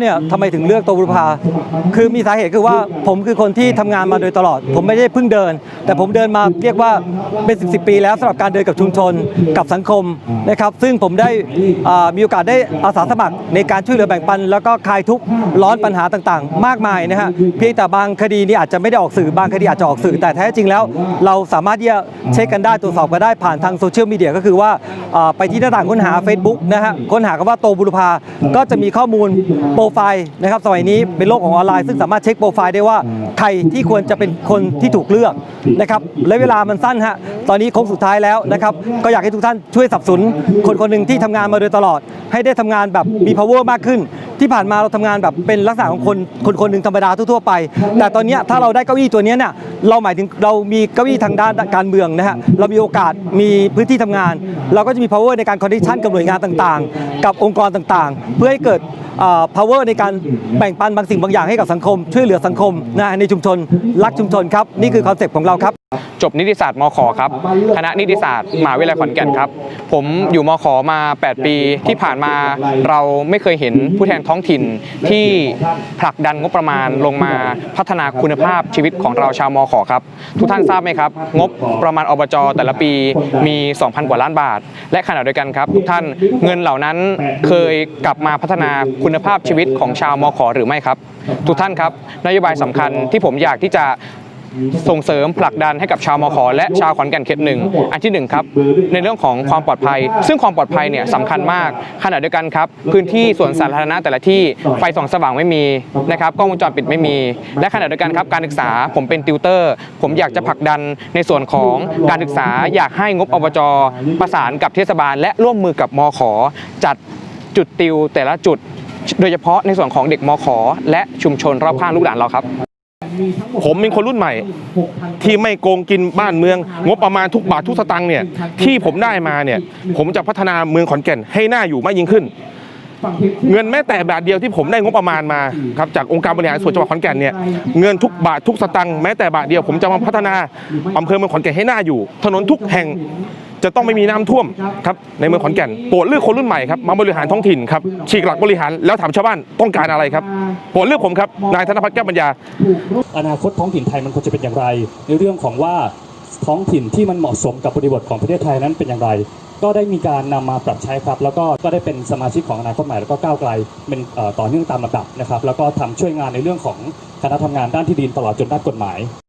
เนี่ยทำไมถึงเลือกตัวบุรพาคือมีสาเหตุคือว่าผมคือคนที่ทำงานมาโดยตลอด ผมไม่ได้เพิ่งเดิน แต่ผมเดินมาเรียกว่าเป็นสิบสิปี แล้วสำหรับการเดินกับชุมชนกับสังคมนะครับ ซึ่งผมได้อ่ามีโอกาสได้อาสาสมัครในการช่วยเหลือแบ่งปัน แล้วก็คลายทุกข์ร้อนปัญหาต่างๆ มากมายนะฮะเพียงแต่บางคดีนี่อาจจะไม่ได้ออกสื่อบางคดีอาจจะออกสื่อ แต่แท้จริงแล้ว เราสามารถที่จะเช็คกันได้ตรวจสอบกันได้ผ่านทางโซเชียลมีเดียก็คือว่าอ่าไปที่หน้าต่างค้นหา Facebook นะฮะค้นหาคำว่าโตบุรพาก็จะมีข้อมูลโปรไฟล์นะครับสมัยนี้เป็นโลกของออนไลน์ซึ่งสามารถเช็คโปรไฟล์ได้ว่าใครที่ควรจะเป็นคนที่ถูกเลือกนะครับและเวลามันสั้นฮะตอนนี้โค้งสุดท้ายแล้วนะครับก็อยากให้ทุกท่านช่วยสนับสนุนคนคนหนึ่งที่ทำงานมาโดยตลอด ให้ได้ทำงานแบบมี power มากขึ้น ที่ผ่านมาเราทำงานแบบเป็นลักษณะของคนคนคนหนึ่งธรรมดาทั่วๆไป แต่ตอนเนี้ยถ้าเราได้เก้าอี้ตัวเนี้ยเนี่ยเราหมายถึงเรามีเก้าอี้ทางด้านการเมืองนะฮะเรามีโอกาสมีพื้นที่ทำงาน เราก็จะมี power ในการ connection กับหน่วยงานต่างๆ กับองค์กรต่างๆ เพื่อให้เกิดเอ่อ power ในการแบ่งปันบางสิ่งบางอย่างให้กับสังคม ช่วยเหลือสังคมนะในชุมชนรักชุมชนครับ นี่คือคอนเซ็ปต์ของเราครับ จบนิติศาสตร์มขครับคณะนิติศาสตร์มหาวิทยาลัยขอนแก่นครับ ผมอยู่มขมา 8 ปีที่ผ่านมาเราไม่เคยเห็นผู้แทนท้องถิ่นที่ผลักดันงบประมาณลงมาพัฒนาคุณภาพชีวิตของเราชาวมขครับ ทุกท่านทราบไหมครับ งบประมาณอบจแต่ละปีมี 2,000 กว่าล้านบาท และขณะเดียวกันครับทุกท่านเงินเหล่านั้นเคยกลับมาพัฒนาคุณภาพชีวิตของชาวมขหรือไม่ครับ ทุกท่านครับนโยบายสำคัญที่ผมอยากที่จะ ส่งเสริมผลักดันให้กับชาวมขและชาวขอนแก่นเขตหนึ่งอันที่หนึ่งครับในเรื่องของความปลอดภัย ซึ่งความปลอดภัยเนี่ยสำคัญมากขณะเดียวกันครับ พื้นที่สวนสาธารณะแต่ละที่ไฟส่องสว่างไม่มีนะครับกล้องวงจรปิดไม่มี และขณะเดียวกันครับการศึกษาผมเป็นติวเตอร์ ผมอยากจะผลักดันในส่วนของการศึกษาอยากให้งบอบจประสานกับเทศบาล และร่วมมือกับมขจัดจุดติวแต่ละจุด โดยเฉพาะในส่วนของเด็กมขและชุมชนรอบข้างลูกหลานเราครับ ผมเป็นคนรุ่นใหม่ ที่ไม่โกงกินบ้านเมือง งบประมาณทุกบาททุกสตังค์เนี่ยที่ผมได้มาเนี่ยผมจะพัฒนาเมืองขอนแก่นให้หน่าอยู่มากยิ่งขึ้น เงินแม้แต่บาทเดียวที่ผมได้งบประมาณมาครับจากองค์การบริหารส่วนจังหวัดขอนแก่นเนี่ยเงินทุกบาททุกสตังค์แม้แต่บาทเดียวผมจะมาพัฒนาอำเภอเมืองขอนแก่นให้หน่าอยู่ ถนนทุกแห่ง จะต้องไม่มีน้ำท่วมครับในเมืองขอนแก่นโปรดเลือกคนรุ่นใหม่ครับมาบริหารท้องถิ่นครับฉีกหลักบริหารแล้วถามชาวบ้านต้องการอะไรครับโปรดเลือกผมครับนายธนพัฒน์แก้วปัญญา อนาคตท้องถิ่นไทยมันควรจะเป็นอย่างไร ในเรื่องของว่าท้องถิ่นที่มันเหมาะสมกับบริบทของประเทศไทยนั้นเป็นอย่างไร ก็ได้มีการนำมาปรับใช้ครับ แล้วก็ก็ได้เป็นสมาชิกของอนาคตใหม่แล้วก็ก้าวไกลเป็นต่อเนื่องตามลำดับนะครับแล้วก็ทำช่วยงานในเรื่องของคณะทำงานด้านที่ดินตลอดจนด้านกฎหมาย